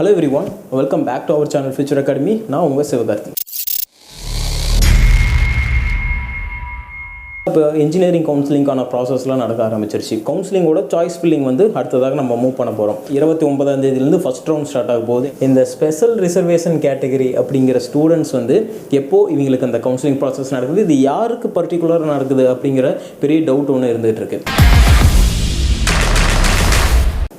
Hello everyone welcome back to our channel future academy நான் உங்கள் சிவகார்த்தி. இப்போ இன்ஜினியரிங் கவுன்சிலிங்கான ப்ராசஸ்லாம் நடக்க ஆரம்பிச்சிருச்சு. கவுன்சிலிங்கோட சாய்ஸ் ஃபில்லிங் வந்து அடுத்ததாக நம்ம மூவ் பண்ண போகிறோம் இருபத்தி ஒன்பதாம் தேதியிலேருந்து ஃபஸ்ட் ரவுண்ட் ஸ்டார்ட் ஆக போகுது. இந்த ஸ்பெஷல் ரிசர்வேஷன் கேட்டகரி அப்படிங்கிற ஸ்டூடெண்ட்ஸ் வந்து எப்போ இவங்களுக்கு அந்த கவுன்சிலிங் ப்ராசஸ் நடக்குது? இது யாருக்கு பர்டிகுலராக நடக்குது அப்படிங்கிற பெரிய டவுட் ஒன்று இருந்துகிட்டு இருக்குது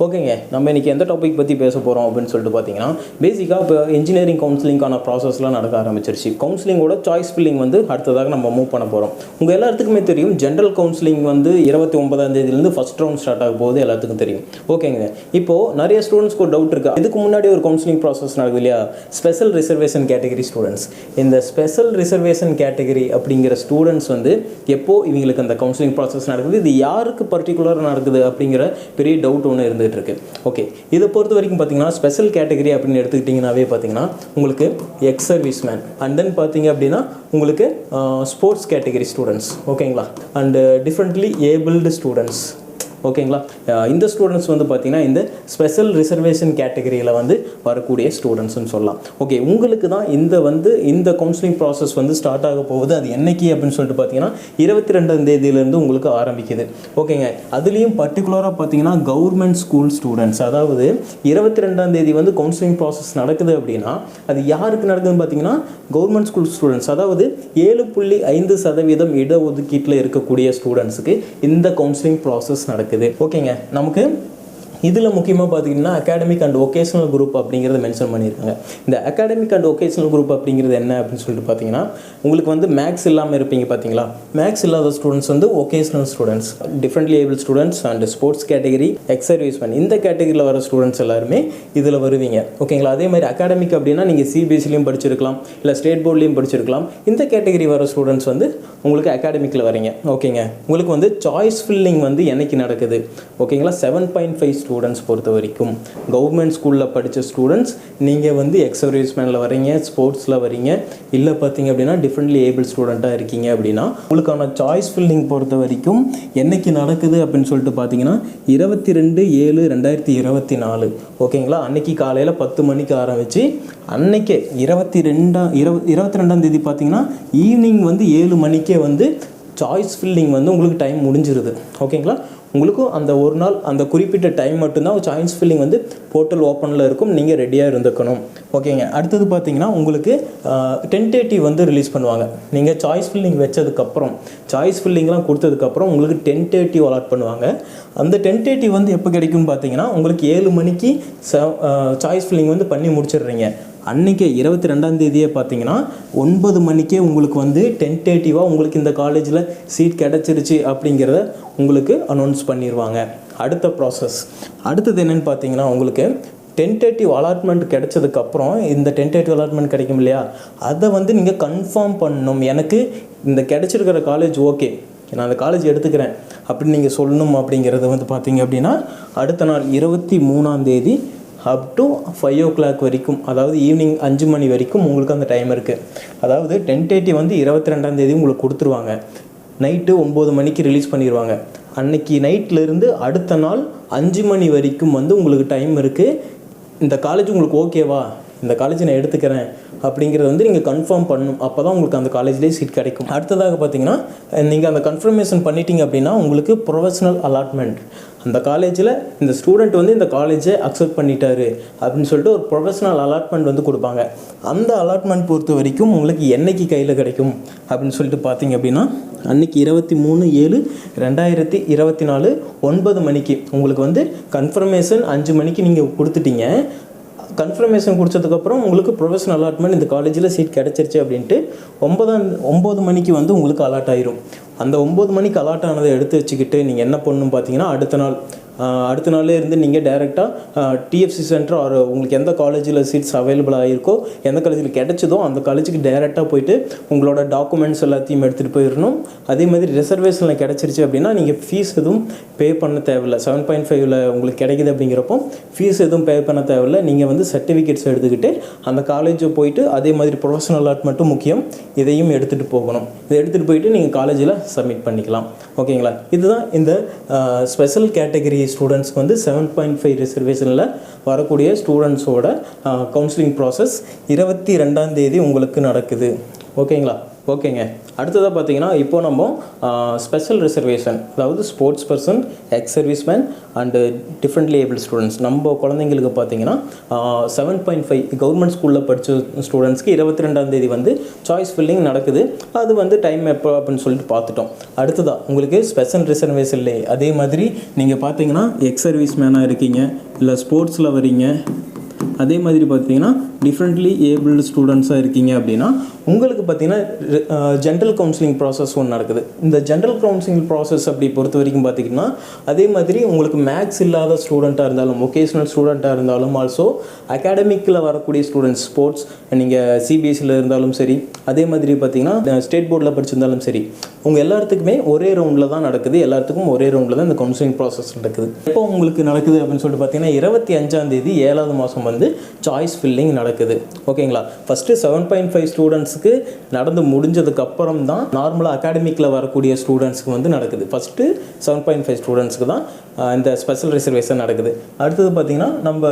ஓகேங்க. நம்ம இன்றைக்கி எந்த டாபிக் பற்றி பேச போகிறோம் அப்படின்னு சொல்லிட்டு பார்த்தீங்கன்னா பேசிக்காக இப்போ இன்ஜினியரிங் கவுன்சிலிங்கான ப்ராசஸ்லாம் நடக்க ஆரம்பிச்சிருச்சு. கவுன்சிலிங்கோட சாய்ஸ் ஃபில்லிங் வந்து அடுத்ததாக நம்ம மூவ் பண்ண போகிறோம் உங்கள் எல்லாத்துக்குமே தெரியும் ஜென்ரல் கவுன்சிலிங் வந்து இருபத்தி ஒன்பதாம் தேதியிலேருந்து ஃபஸ்ட் ரவுண்ட் ஸ்டார்ட் ஆக போகுது எல்லாத்துக்கும் தெரியும். ஓகேங்க. இப்போது நிறைய ஸ்டூடெண்ட்ஸ்க்கு ஒரு டவுட் இருக்குது இதுக்கு முன்னாடி ஒரு கவுன்சிலிங் ப்ராசஸ் நடக்குது இல்லையா? ஸ்பெஷல் ரிசர்வேஷன் கேட்டகரி ஸ்டூடெண்ட்ஸ் இந்த ஸ்பெஷல் ரிசர்வேஷன் கேட்டகரி அப்படிங்கிற ஸ்டூடெண்ட்ஸ் வந்து எப்போது இவங்களுக்கு அந்த கவுன்சிலிங் ப்ராசஸ் நடக்குது? இது யாருக்கு பர்டிகுலராக நடக்குது அப்படிங்கிற பெரிய டவுட் ஒன்று இருந்தது. இருக்கு. ஓகே இதை பொறுத்த வரைக்கும் பார்த்தீங்கன்னா ஸ்பெஷல் கேட்டகரி அப்படின்னு எடுத்துக்கிட்டிங்கனாவே பார்த்தீங்கன்னா உங்களுக்கு ex service man and then பார்த்தீங்க அப்படின்னா உங்களுக்கு ஸ்போர்ட்ஸ் கேட்டகரி ஸ்டூடெண்ட்ஸ் ஓகேங்களா அண்டு டிஃப்ரெண்ட்லி ஏபிள்டு ஸ்டூடெண்ட்ஸ் ஓகேங்களா? இந்த ஸ்டூடெண்ட்ஸ் வந்து பார்த்தீங்கன்னா இந்த ஸ்பெஷல் ரிசர்வேஷன் கேட்டகரியில் வந்து வரக்கூடிய ஸ்டூடெண்ட்ஸ்னு சொல்லலாம். ஓகே உங்களுக்கு தான் இந்த வந்து இந்த கவுன்சிலிங் ப்ராசஸ் வந்து ஸ்டார்ட் ஆக போகுது. அது என்னைக்கு அப்படின்னு சொல்லிட்டு பார்த்தீங்கன்னா இருபத்தி ரெண்டாம் தேதியிலேருந்து உங்களுக்கு ஆரம்பிக்குது. ஓகேங்க அதுலேயும் பர்டிகுலராக பார்த்தீங்கன்னா கவர்மெண்ட் ஸ்கூல் ஸ்டூடெண்ட்ஸ் அதாவது இருபத்தி ரெண்டாம் தேதி வந்து கவுன்சிலிங் ப்ராசஸ் நடக்குது அப்படின்னா அது யாருக்கு நடக்குதுன்னு பார்த்தீங்கன்னா கவர்மெண்ட் ஸ்கூல் ஸ்டூடெண்ட்ஸ் அதாவது ஏழு புள்ளி ஐந்து சதவீதம் இடஒதுக்கீட்டில் இருக்கக்கூடிய ஸ்டூடெண்ட்ஸுக்கு இந்த கவுன்சிலிங் ப்ராசஸ் நடக்குது. இருக்குது. ஓகேங்க. நமக்கு இதில் முக்கியமாக பார்த்தீங்கன்னா அகாடமிக் அண்ட் ஒகேஷனல் குரூப் அப்படிங்கிறத மென்ஷன் பண்ணியிருக்காங்க. இந்த அகாடமிக் அண்ட் ஒகேஷனல் குரூப் அப்படிங்கிறது என்ன அப்படின்னு சொல்லிட்டு பார்த்தீங்கன்னா உங்களுக்கு வந்து மேக்ஸ் இல்லாமல் இருப்பீங்க பார்த்தீங்களா மேக்ஸ் இல்லாத ஸ்டூடெண்ட்ஸ் வந்து vocational students differently able students and sports category ex service man இந்த கேட்டகரியில் வர ஸ்டூடெண்ட்ஸ் எல்லாருமே இதில் வருவீங்க. ஓகேங்களா அதே மாதிரி அகாடமிக் அப்படின்னா நீங்கள் சிபிஎஸ்சிலையும் படிச்சிருக்கலாம் இல்லை ஸ்டேட் போர்ட்லேயும் படிச்சிருக்கலாம். இந்த கேட்டகரி வர ஸ்டூடெண்ட்ஸ் வந்து உங்களுக்கு அகாடமிக்கில் வரீங்க. ஓகேங்க உங்களுக்கு வந்து சாய்ஸ் ஃபில்லிங் வந்து என்னைக்கு நடக்குது? ஓகேங்களா செவன் பாயிண்ட் ஃபைவ் ஸ்டூடெண்ட்ஸ் பொறுத்த வரைக்கும். கவர்மெண்ட் ஸ்கூலில் படித்த ஸ்டூடெண்ட்ஸ் நீங்கள் வந்து எக்ஸ் சர்வீஸ்மேனில் வரீங்க ஸ்போர்ட்ஸில் வரீங்க இல்லை பார்த்தீங்க அப்படின்னா டிஃப்ரெண்ட்லி ஏபிள் ஸ்டூடெண்ட்டாக இருக்கீங்க அப்படின்னா உங்களுக்கான சாய்ஸ் ஃபில்லிங் பொறுத்த வரைக்கும் என்னைக்கு நடக்குது அப்படின்னு சொல்லிட்டு பார்த்தீங்கன்னா இருபத்தி ரெண்டு ஏழு ரெண்டாயிரத்தி இருபத்தி நாலு. ஓகேங்களா? அன்னைக்கு காலையில் பத்து மணிக்கு ஆரம்பித்து அன்னைக்கே இருபத்தி ரெண்டாம் இருப இருபத்தி ரெண்டாம் தேதி பார்த்தீங்கன்னா ஈவினிங் வந்து ஏழு மணிக்கே வந்து சாய்ஸ் ஃபில்லிங் வந்து உங்களுக்கு டைம் முடிஞ்சிருது. ஓகேங்களா உங்களுக்கும் அந்த ஒரு நாள் அந்த குறிப்பிட்ட டைம் மட்டும்தான் சாய்ஸ் ஃபில்லிங் வந்து போர்ட்டல் ஓப்பனில் இருக்கும். நீங்கள் ரெடியாக இருந்துக்கணும். ஓகேங்க அடுத்தது பார்த்தீங்கன்னா உங்களுக்கு டென்டேட்டிவ் வந்து ரிலீஸ் பண்ணுவாங்க. நீங்கள் சாய்ஸ் ஃபில்லிங் வச்சதுக்கப்புறம் சாய்ஸ் ஃபில்லிங்லாம் கொடுத்ததுக்கப்புறம் உங்களுக்கு டென்டேட்டிவ் அலாட் பண்ணுவாங்க. அந்த டென்டேட்டிவ் வந்து எப்போ கிடைக்கும்னு பார்த்தீங்கன்னா உங்களுக்கு ஏழு மணிக்கு சாய்ஸ் ஃபில்லிங் வந்து பண்ணி முடிச்சிடுறீங்க. அன்றைக்கே இருபத்தி ரெண்டாம் தேதியே பார்த்தீங்கன்னா ஒன்பது மணிக்கே உங்களுக்கு வந்து டென்டேட்டிவாக உங்களுக்கு இந்த காலேஜில் சீட் கிடச்சிருச்சு அப்படிங்கிறத உங்களுக்கு அனௌன்ஸ் பண்ணிடுவாங்க அடுத்த ப்ராசஸ் அடுத்தது என்னென்னு பார்த்தீங்கன்னா உங்களுக்கு டென்டேட்டிவ் அலாட்மெண்ட் கிடைச்சதுக்கப்புறம் இந்த டென்டேட்டிவ் அலாட்மெண்ட் கிடைக்கும் இல்லையா? அதை வந்து நீங்கள் கன்ஃபார்ம் பண்ணணும். எனக்கு இந்த கிடச்சிருக்கிற காலேஜ் ஓகே நான் அந்த காலேஜ் எடுத்துக்கிறேன் அப்படின்னு நீங்கள் சொல்லணும் அப்படிங்கிறது வந்து பார்த்தீங்க அப்படின்னா அடுத்த நாள் இருபத்தி மூணாம் தேதி up to five o'clock வரைக்கும் அதாவது ஈவினிங் அஞ்சு மணி வரைக்கும் உங்களுக்கு அந்த டைம் இருக்குது அதாவது டென்டேட்டிவ் வந்து இருபத்தி ரெண்டாம் தேதி உங்களுக்கு கொடுத்துருவாங்க. நைட்டு ஒம்பது மணிக்கு ரிலீஸ் பண்ணிடுவாங்க அன்னைக்கு நைட்லேருந்து அடுத்த நாள் அஞ்சு மணி வரைக்கும் வந்து உங்களுக்கு டைம் இருக்குது இந்த காலேஜ் உங்களுக்கு ஓகேவா இந்த காலேஜ் நான் எடுத்துக்கிறேன். அப்படிங்கிறத வந்து நீங்கள் கன்ஃபார்ம் பண்ணணும். அப்போ தான் உங்களுக்கு அந்த காலேஜ்லேயே சீட் கிடைக்கும். அடுத்ததாக பார்த்தீங்கன்னா நீங்கள் அந்த கன்ஃபர்மேஷன் பண்ணிட்டீங்க அப்படின்னா உங்களுக்கு ப்ரொஃபஷனல் அலாட்மெண்ட் அந்த காலேஜில் இந்த ஸ்டூடெண்ட் வந்து இந்த காலேஜை அக்செப்ட் பண்ணிட்டாரு அப்படின்னு சொல்லிட்டு ஒரு ப்ரொஃபஷனல் அலாட்மெண்ட் வந்து கொடுப்பாங்க. அந்த அலாட்மெண்ட் பொறுத்த வரைக்கும் உங்களுக்கு என்னைக்கு கையில் கிடைக்கும் அப்படின்னு சொல்லிட்டு பார்த்தீங்க அப்படின்னா அன்னைக்கு இருபத்தி மூணு ஏழு ரெண்டாயிரத்தி இருபத்தி நாலு ஒன்பது மணிக்கு. உங்களுக்கு வந்து கன்ஃபர்மேஷன் அஞ்சு மணிக்கு நீங்கள் கொடுத்துட்டீங்க. கன்ஃபர்மேஷன் கொடுத்ததுக்கப்புறம் உங்களுக்கு ப்ரொஃபஷனல் அலாட்மெண்ட் இந்த காலேஜில் சீட் கிடச்சிருச்சு அப்படின்ட்டு ஒன்பதாம் ஒம்பது மணிக்கு வந்து உங்களுக்கு அலாட் ஆயிரும். அந்த ஒம்பது மணிக்கு அலாட் ஆனதை எடுத்து வச்சுக்கிட்டு நீங்கள் என்ன பண்ணணும் பார்த்தீங்கன்னா அடுத்த நாள் அடுத்த நாளே இருந்து நீங்கள் டேரெக்டாக டிஎஃப்சி சென்டர் ஆர் உங்களுக்கு எந்த காலேஜில் சீட்ஸ் அவைலபிள் ஆகிருக்கோ எந்த காலேஜில் கிடச்சதோ அந்த காலேஜுக்கு டேரெக்டாக போயிட்டு உங்களோட டாக்குமெண்ட்ஸ் எல்லாத்தையும் எடுத்துகிட்டு போயிடணும். அதே மாதிரி ரிசர்வேஷனில் கிடச்சிருச்சு அப்படின்னா நீங்கள் ஃபீஸ் எதுவும் பே பண்ண தேவையில்ல. செவன் பாயிண்ட் ஃபைவ்ல உங்களுக்கு கிடைக்குது அப்படிங்கிறப்போ ஃபீஸ் எதுவும் பே பண்ண தேவையில்லை. நீங்கள் வந்து சர்டிஃபிகேட்ஸ் எடுத்துக்கிட்டு அந்த காலேஜை போயிட்டு அதே மாதிரி ப்ரொஃபஷனல் ஆர்ட் மட்டும் முக்கியம் இதையும் எடுத்துகிட்டு போகணும். இதை எடுத்துகிட்டு போயிட்டு நீங்கள் காலேஜில் சப்மிட் பண்ணிக்கலாம். ஓகேங்களா இதுதான் இந்த ஸ்பெஷல் கேட்டகரி ஸ்டூடெண்ட்ஸ்க்கு வந்து செவன் பாயிண்ட் ஃபைவ் ரிசர்வேஷனில் வரக்கூடிய ஸ்டூடெண்ட்ஸோட கவுன்சிலிங் ப்ராசஸ் இருபத்தி ரெண்டாம் தேதி உங்களுக்கு நடக்குது. ஓகேங்களா ஓகேங்க. அடுத்ததாக பார்த்தீங்கன்னா இப்போ நம்ம ஸ்பெஷல் ரிசர்வேஷன் அதாவது sports person ex service man and differently able students நம்ம குழந்தைங்களுக்கு பார்த்தீங்கன்னா செவன் பாயிண்ட் ஃபைவ் கவர்மெண்ட் ஸ்கூலில் படித்த ஸ்டூடெண்ட்ஸ்க்கு இருபத்தி ரெண்டாம் தேதி வந்து சாய்ஸ் ஃபில்லிங் நடக்குது. அது வந்து டைம் எப்போ அப்படின்னு சொல்லிட்டு பார்த்துட்டோம். அடுத்ததாக உங்களுக்கு ஸ்பெஷல் ரிசர்வேஷன்லே அதே மாதிரி நீங்கள் பார்த்தீங்கன்னா எக்ஸ் சர்வீஸ் மேனாக இருக்கீங்க இல்லை ஸ்போர்ட்ஸில் வரீங்க. அதே மாதிரி பார்த்தீங்கன்னா டிஃப்ரெண்ட்லி ஏபிள்டு ஸ்டூடெண்ட்ஸாக இருக்கீங்க அப்படின்னா உங்களுக்கு பார்த்தீங்கன்னா ஜென்ரல் கவுன்சிலிங் ப்ராசஸ் ஒன்று நடக்குது. இந்த ஜென்ரல் கவுன்சிலிங் ப்ராசஸ் அப்படி பொறுத்த வரைக்கும் பார்த்தீங்கன்னா அதே மாதிரி உங்களுக்கு மேக்ஸ் இல்லாத ஸ்டூடெண்ட்டாக இருந்தாலும் ஒகேஷ்னல் ஸ்டூடெண்ட்டாக இருந்தாலும் ஆல்சோ அகாடமிக்கில் வரக்கூடிய ஸ்டூடெண்ட்ஸ் ஸ்போர்ட்ஸ் நீங்கள் சிபிஎஸ்சியில் இருந்தாலும் சரி அதே மாதிரி பார்த்தீங்கன்னா ஸ்டேட் போர்டில் படிச்சிருந்தாலும் சரி உங்கள் எல்லாத்துக்குமே ஒரே ரவுண்டில் தான் நடக்குது. எல்லாத்துக்கும் ஒரே ரவுண்டில் தான் இந்த கவுன்சிலிங் ப்ராசஸ் நடக்குது. எப்போ உங்களுக்கு நடக்குது அப்படின்னு சொல்லிட்டு பார்த்தீங்கன்னா இருபத்தி அஞ்சாம் தேதி ஏழாவது மாதம் வந்து சாய்ஸ் ஃபில்லிங் நடக்குது. ஓகேங்களா? ஃபஸ்ட்டு செவன் பாயிண்ட் ஃபைவ் ஸ்டூடெண்ட்ஸுக்கு நடந்து முடிஞ்சதுக்கு அப்புறம் தான் நார்மலாக அகாடமிக்கில் வரக்கூடிய ஸ்டூடெண்ட்ஸுக்கு வந்து நடக்குது. ஃபஸ்ட்டு செவன் பாயிண்ட் ஃபைவ் ஸ்டூடெண்ட்ஸுக்கு தான் இந்த ஸ்பெஷல் ரிசர்வேஷன் நடக்குது. அடுத்தது பார்த்திங்கன்னா நம்ம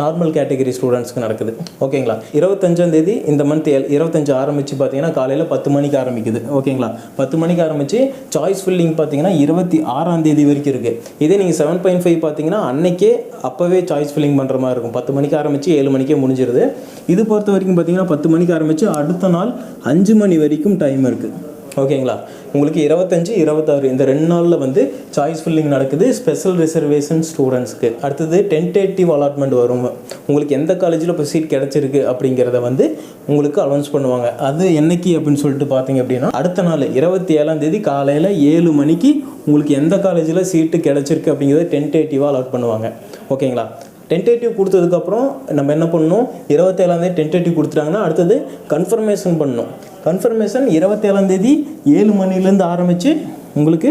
நார்மல் கேட்டகரி ஸ்டூடெண்ட்ஸ்க்கு நடக்குது. ஓகேங்களா இருபத்தஞ்சாம் தேதி இந்த மந்த் இருபத்தஞ்சு ஆரம்பித்து பார்த்தீங்கன்னா காலையில் பத்து மணிக்கு ஆரம்பிக்குது. ஓகேங்களா பத்து மணிக்கு ஆரம்பித்து சாய்ஸ் ஃபில்லிங் பார்த்தீங்கன்னா இருபத்தி ஆறாம் தேதி வரைக்கும் இருக்குது இதே நீங்கள் செவன் பாயிண்ட் ஃபைவ் பார்த்தீங்கன்னா அன்னைக்கே அப்போவே சாய்ஸ் ஃபில்லிங் பண்ணுற மாதிரி இருக்கும். பத்து மணிக்கு ஆரம்பித்து ஏழு மணிக்கே முடிஞ்சிருது. இது பொறுத்த வரைக்கும் பார்த்தீங்கன்னா பத்து மணிக்கு ஆரம்பித்து அடுத்த நாள் அஞ்சு மணி வரைக்கும் டைம் இருக்குது ஓகேங்களா? உங்களுக்கு இருபத்தஞ்சு இருபத்தாறு இந்த ரெண்டு நாளில் வந்து சாய்ஸ் ஃபில்லிங் நடக்குது ஸ்பெஷல் ரிசர்வேஷன் ஸ்டூடெண்ட்ஸ்க்கு அடுத்தது டென்டேட்டிவ் அலாட்மெண்ட் வரும். உங்களுக்கு எந்த காலேஜில் இப்போ சீட் கிடச்சிருக்கு அப்படிங்கிறத வந்து உங்களுக்கு அனௌன்ஸ் பண்ணுவாங்க. அது என்னைக்கு அப்படின்னு சொல்லிட்டு பார்த்தீங்க அப்படின்னா அடுத்த நாள் இருபத்தி ஏழாம் தேதி காலையில் ஏழு மணிக்கு உங்களுக்கு எந்த காலேஜில் சீட்டு கிடச்சிருக்கு அப்படிங்கிறத டென்டேட்டிவாக அலாட் பண்ணுவாங்க. ஓகேங்களா? டென்டேட்டிவ் கொடுத்ததுக்கப்புறம் நம்ம என்ன பண்ணணும்? இருபத்தேழாந்தேதி டென்டேட்டிவ் கொடுத்துட்டாங்கன்னா அடுத்தது கன்ஃபர்மேஷன் பண்ணணும். கன்ஃபர்மேஷன் இருபத்தேழாந்தேதி ஏழு மணிலேருந்து ஆரம்பித்து உங்களுக்கு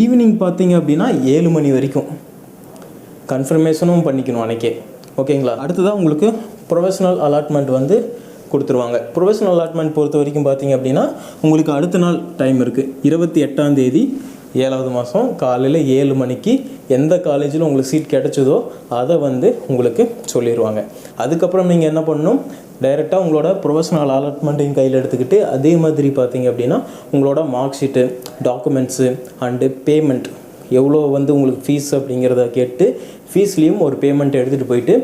ஈவினிங் பார்த்தீங்க அப்படின்னா ஏழு மணி வரைக்கும். கன்ஃபர்மேஷனும் பண்ணிக்கணும் அன்னைக்கே. ஓகேங்களா? அடுத்ததாக உங்களுக்கு ப்ரொஃபஷனல் அலாட்மெண்ட் வந்து கொடுத்துருவாங்க. ப்ரொஃபஷனல் அலாட்மெண்ட் பொறுத்த வரைக்கும் பார்த்தீங்க அப்படின்னா உங்களுக்கு அடுத்த நாள் டைம் இருக்குது இருபத்தி எட்டாம் தேதி ஏழாவது மாதம் காலையில் ஏழு மணிக்கு எந்த காலேஜில் உங்களுக்கு சீட் கிடச்சதோ அதை வந்து உங்களுக்கு சொல்லிடுவாங்க அதுக்கப்புறம் நீங்கள் என்ன பண்ணணும்? டைரெக்டாக உங்களோட ப்ரொஃபஷனல் அலாட்மெண்ட்டையும் கையில் எடுத்துக்கிட்டு அதே மாதிரி பார்த்தீங்க அப்படின்னா உங்களோட mark sheet documents and payment எவ்வளோ வந்து உங்களுக்கு ஃபீஸ் அப்படிங்கிறத கேட்டு ஃபீஸ்லேயும் ஒரு பேமெண்ட் எடுத்துகிட்டு போயிட்டு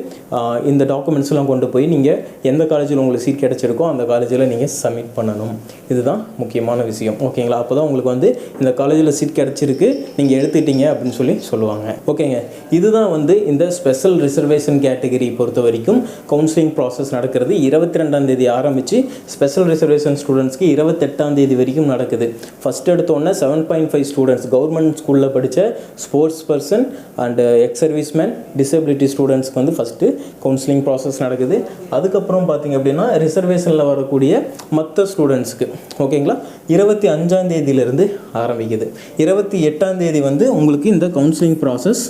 இந்த டாக்குமெண்ட்ஸ்லாம் கொண்டு போய் நீங்கள் எந்த காலேஜில் உங்களுக்கு சீட் கிடச்சிருக்கோ அந்த காலேஜில் நீங்கள் சப்மிட் பண்ணணும். இதுதான் முக்கியமான விஷயம். ஓகேங்களா அப்போ தான் உங்களுக்கு வந்து இந்த காலேஜில் சீட் கிடச்சிருக்கு நீங்கள் எடுத்துட்டீங்க அப்படின்னு சொல்லி சொல்லுவாங்க. ஓகேங்க இதுதான் வந்து இந்த ஸ்பெஷல் ரிசர்வேஷன் கேட்டகரி பொறுத்த வரைக்கும் கவுன்சிலிங் ப்ராசஸ் நடக்கிறது. இருபத்தி ரெண்டாம் தேதி ஆரம்பித்து ஸ்பெஷல் ரிசர்வேஷன் ஸ்டூடெண்ட்ஸ்க்கு இருபத்தெட்டாம் தேதி வரைக்கும் நடக்குது. ஃபஸ்ட் எடுத்தோடனே seven point five students government ஸ்கூலில் படித்த sports person and ex serviceman disability ஸ்டூடெண்ட்ஸ்க்கு வந்து ஃபஸ்ட்டு கவுன்சிலிங் ப்ராசஸ் நடக்குது. அதுக்கப்புறம் பார்த்தீங்க அப்படின்னா ரிசர்வேஷனில் வரக்கூடிய மற்ற ஸ்டூடெண்ட்ஸ்க்கு ஓகேங்களா? இருபத்தி அஞ்சாந்தேதியிலேருந்து ஆரம்பிக்குது. இருபத்தி எட்டாம் தேதி வந்து உங்களுக்கு இந்த கவுன்சிலிங் ப்ராசஸ்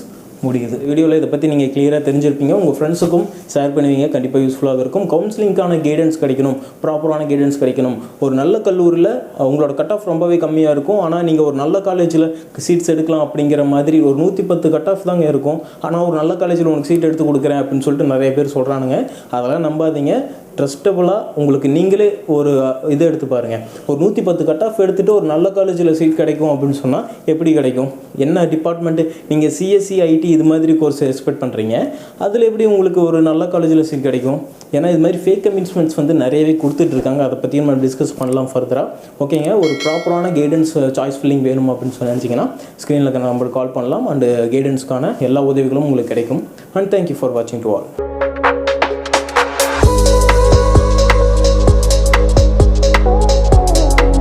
முடியுது. வீடியோவில் இதை பற்றி நீங்கள் கிளியராக தெரிஞ்சிருப்பீங்க. உங்கள் ஃப்ரெண்ட்ஸுக்கும் ஷேர் பண்ணுவீங்க. கண்டிப்பாக யூஸ்ஃபுல்லாக இருக்கும். கவுன்சிலிங்க்கான கைடன்ஸ் கிடைக்கணும். ப்ராப்பரான கைடன்ஸ் கிடைக்கணும். ஒரு நல்ல கல்லூரியில் உங்களோட கட் ஆஃப் ரொம்பவே கம்மியாக இருக்கும். ஆனால் நீங்கள் ஒரு நல்ல காலேஜில் சீட்ஸ் எடுக்கலாம் அப்படிங்கிற மாதிரி ஒரு நூற்றி பத்து கட் ஆஃப் தாங்க இருக்கும். ஆனால் ஒரு நல்ல காலேஜில் உனக்கு சீட் எடுத்து கொடுக்குறேன் அப்படின்னு சொல்லிட்டு நிறைய பேர் சொல்கிறானுங்க அதெல்லாம் நம்பாதீங்க. ட்ரஸ்டபுளாக உங்களுக்கு நீங்களே ஒரு இதை எடுத்து பாருங்கள் ஒரு நூற்றி பத்து கட் ஆஃப் எடுத்துகிட்டு ஒரு நல்ல காலேஜில் சீட் கிடைக்கும் அப்படின்னு சொன்னால் எப்படி கிடைக்கும்? என்ன டிபார்ட்மெண்ட்டு நீங்கள் சிஎஸ்சி ஐடி இது மாதிரி கோர்ஸ் எக்ஸ்பெக்ட் பண்ணுறீங்க அதில் எப்படி உங்களுக்கு ஒரு நல்ல காலேஜில் சீட் கிடைக்கும்? ஏன்னா இது மாதிரி ஃபேக் கமிட்மெண்ட்ஸ் வந்து நிறையவே கொடுத்துட்ருக்காங்க. அதை பற்றியும் நம்ம டிஸ்கஸ் பண்ணலாம் ஃபர்தராக ஓகேங்க ஒரு ப்ராப்பரான கைடன்ஸ் சாய்ஸ் ஃபில்லிங் வேணும் அப்படின்னு சொல்லி நினச்சிங்கன்னா ஸ்க்ரீனில் நம்பர் கால் பண்ணலாம். அண்டு கைடன்ஸ்க்கான எல்லா உதவிகளும் உங்களுக்கு கிடைக்கும். அண்ட் தேங்க்யூ ஃபார் வாட்சிங் டு ஆல்